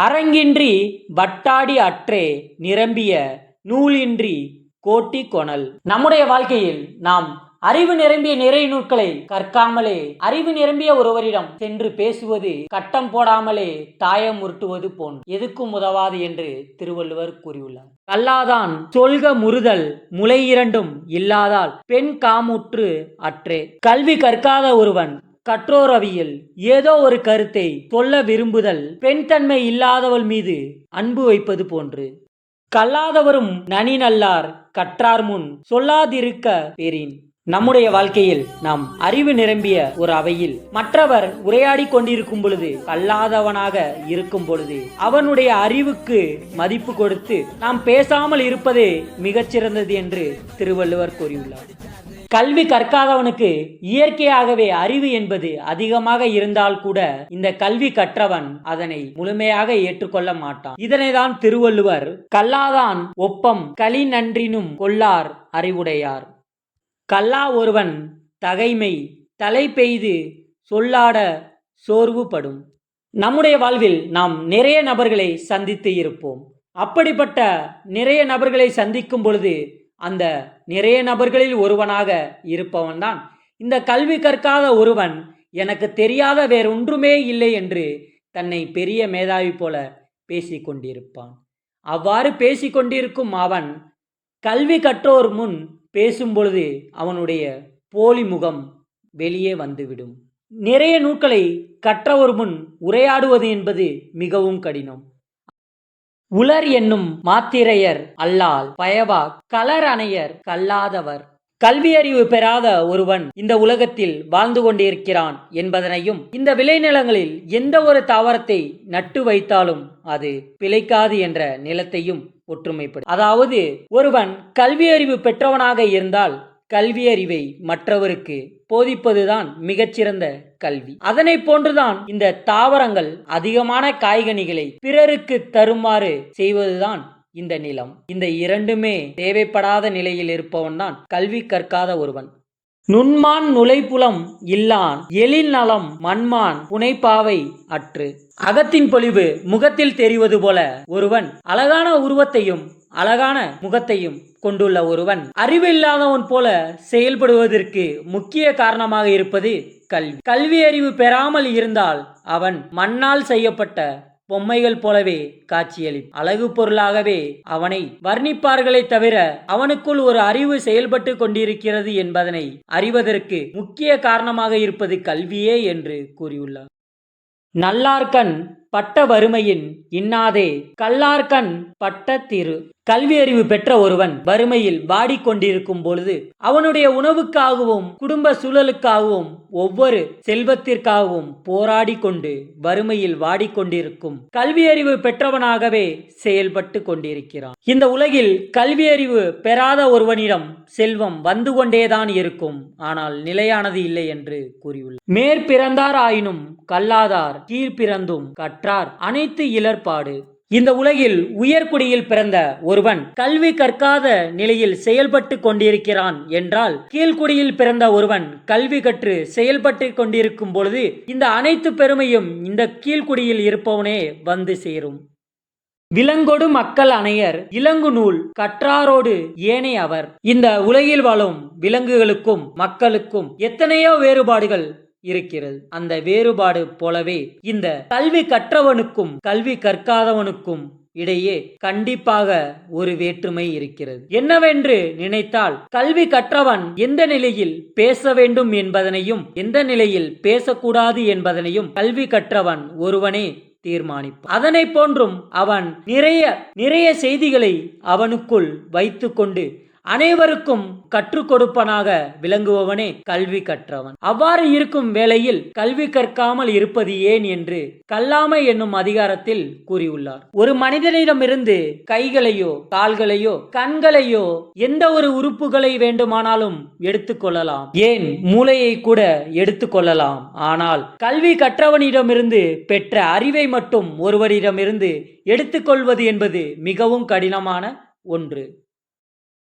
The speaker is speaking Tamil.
அரங்கின்றி வட்டாடி அற்றே நிரம்பிய நூலின்றி கோட்டி கொணல். நம்முடைய வாழ்க்கையில் நாம் அறிவு நிரம்பிய நிறை நூல்களை கற்காமலே அறிவு நிரம்பிய ஒருவரிடம் சென்று பேசுவது கட்டம் போடாமலே தாயம் உருட்டுவது போன்று எதுக்கும் உதவாது என்று திருவள்ளுவர் கூறியுள்ளார். கல்லாதான் சொல்க முறுதல் முளை இரண்டும் இல்லாதால் பெண் காமுற்று அற்றே. கல்வி கற்காத ஒருவன் கற்றோரவியில். ஏதோ ஒரு கருத்தை சொல்ல விரும்புதல் பெண் தன்மை இல்லாதவள் மீது அன்பு வைப்பது போன்று. கல்லாதவரும் நனி நல்லார் கற்றார் முன் சொல்லாதிருக்க பெறின் நம்முடைய வாழ்க்கையில் நாம் அறிவு நிரம்பிய ஒரு அவையில் மற்றவர் உரையாடி கொண்டிருக்கும் பொழுது கல்லாதவனாக இருக்கும் பொழுது அவனுடைய அறிவுக்கு மதிப்பு கொடுத்து நாம் பேசாமல் இருப்பதே மிகச்சிறந்தது என்று திருவள்ளுவர் கூறியுள்ளார். கல்வி கற்காதவனுக்கு இயற்கையாகவே அறிவு என்பது அதிகமாக இருந்தால் கூட இந்த கல்வி கற்றவன் அதனை முழுமையாக ஏற்றுக்கொள்ள மாட்டான். இதனைதான் திருவள்ளுவர் கல்லாதான் ஒப்பம் களி நன்றினும் கொல்லார் அறிவுடையார். கல்லா ஒருவன் தகைமை தலை பெய்து சொல்லாட சோர்வுபடும். நம்முடைய வாழ்வில் நாம் நிறைய நபர்களை சந்தித்து இருப்போம். அப்படிப்பட்ட நிறைய நபர்களை சந்திக்கும் பொழுது அந்த நிறைய நபர்களில் ஒருவனாக இருப்பவன்தான். இந்த கல்வி கற்காத ஒருவன் எனக்கு தெரியாத வேறொன்றுமே இல்லை என்று தன்னை பெரிய மேதாவி போல பேசிக்கொண்டிருப்பான் அவ்வாறு பேசிக்கொண்டிருக்கும் அவன் கல்வி கற்றோர் முன் பேசும்பொழுது அவனுடைய போலி முகம் வெளியே வந்துவிடும். நிறைய நூல்களை கற்றவர் முன் உரையாடுவது என்பது மிகவும் கடினம். உலர் என்னும் மாத்திரையர் அல்லால் பயவா கலர் அணையர் கல்லாதவர். கல்வியறிவு பெறாத ஒருவன் இந்த உலகத்தில் வாழ்ந்து கொண்டிருக்கிறான் என்பதனையும் இந்த விளைநிலங்களில் எந்த ஒரு தாவரத்தை நட்டு வைத்தாலும் அது பிழைக்காது என்ற நிலத்தையும் ஒற்றுமைப்படும் அதாவது ஒருவன் கல்வியறிவு பெற்றவனாக இருந்தால் கல்வியறிவை மற்றவருக்கு போதிப்பதுதான் மிகச்சிறந்த கல்வி. அதனை போன்றுதான் இந்த தாவரங்கள் அதிகமான காய்கனிகளை பிறருக்கு தருமாறு செய்வதுதான் இந்த நிலம். இந்த இரண்டுமே தேவைப்படாத நிலையில் இருப்பவன் தான் கல்வி கற்காத ஒருவன். நுண்மான் நுழைப்புலம் இல்லான் எழில் நலம் மண்மான் புனைப்பாவை அற்று. அகத்தின் பொலிவு முகத்தில் தெரிவது போல ஒருவன் அழகான உருவத்தையும் அழகான முகத்தையும் கொண்டுள்ள ஒருவன். அறிவில்லாதவன் போல செயல்படுவதற்கு முக்கிய காரணமாக இருப்பது கல்வி. கல்வி அறிவு பெறாமல் இருந்தால் அவன் மண்ணால் செய்யப்பட்ட பொம்மைகள் போலவே காட்சியளி அழகு பொருளாகவே அவனை வர்ணிப்பார்களே தவிர அவனுக்குள் ஒரு அறிவு செயல்பட்டு கொண்டிருக்கிறது என்பதனை அறிவதற்கு முக்கிய காரணமாக இருப்பது கல்வியே என்று கூறியுள்ளார். நல்லார்கண் பட்ட வறுமையின் இன்னாதே. கல்லார்கண் பட்ட திரு கல்வி அறிவு பெற்ற ஒருவன் வறுமையில் வாடிக்கொண்டிருக்கும் பொழுது அவனுடைய உணவுக்காகவும் குடும்ப சூழலுக்காகவும் ஒவ்வொரு செல்வத்திற்காகவும் போராடி கொண்டு வறுமையில் வாடிக்கொண்டிருக்கும் கல்வி அறிவு பெற்றவனாகவே செயல்பட்டு கொண்டிருக்கிறான். இந்த உலகில் கல்வி அறிவு பெறாத ஒருவனிடம் செல்வம் வந்து கொண்டேதான் இருக்கும். ஆனால் நிலையானது இல்லை என்று கூறியுள்ளார். மேற்பிறந்தார் ஆயினும் கல்லாதார் கீழ்பிறந்தும் கற்றார் அனைத்து இலர்பாடு இந்த உலகில் உயர்குடியில் பிறந்த ஒருவன் கல்வி கற்காத நிலையில் செயல்பட்டு கொண்டிருக்கிறான் என்றால் கீழ்குடியில் பிறந்த ஒருவன் கல்வி கற்று செயல்பட்டு கொண்டிருக்கும் பொழுது இந்த அனைத்து பெருமையும் இந்த கீழ்குடியில் இருப்பவனே வந்து சேரும். விலங்கொடு மக்கள் அணையர் இளங்கு நூல் கற்றாரோடு ஏனே அவர். இந்த உலகில் வாழும் விலங்குகளுக்கும் மக்களுக்கும் எத்தனையோ வேறுபாடுகள் இருக்கிறது. அந்த வேறுபாடு போலவே இந்த கல்வி கற்றவனுக்கும் கல்வி கற்காதவனுக்கும் இடையே கண்டிப்பாக ஒரு வேற்றுமை இருக்கிறது. என்னவென்று நினைத்தால் கல்வி கற்றவன் எந்த நிலையில் பேச வேண்டும் என்பதனையும் எந்த நிலையில் பேசக்கூடாது என்பதனையும் கல்வி கற்றவன் ஒருவனே தீர்மானிப்பான். அதனை போன்றும் அவன் நிறைய நிறைய செய்திகளை அவனுக்குள் வைத்துக்கொண்டு அனைவருக்கும் கற்றுக் கொடுப்பனாக விளங்குபவனே கல்வி கற்றவன். அவ்வாறு இருக்கும் வேளையில் கல்வி கற்காமல் இருப்பது ஏன் என்று கல்லாமை என்னும் அதிகாரத்தில் கூறியுள்ளார். ஒரு மனிதனிடமிருந்து கைகளையோ கால்களையோ கண்களையோ எந்த ஒரு உறுப்புகளை வேண்டுமானாலும் எடுத்துக்கொள்ளலாம் ஏன்? மூளையை கூட எடுத்துக்கொள்ளலாம் ஆனால் கல்வி கற்றவனிடமிருந்து பெற்ற அறிவை மட்டும் ஒருவரிடமிருந்து எடுத்துக்கொள்வது என்பது மிகவும் கடினமான ஒன்று.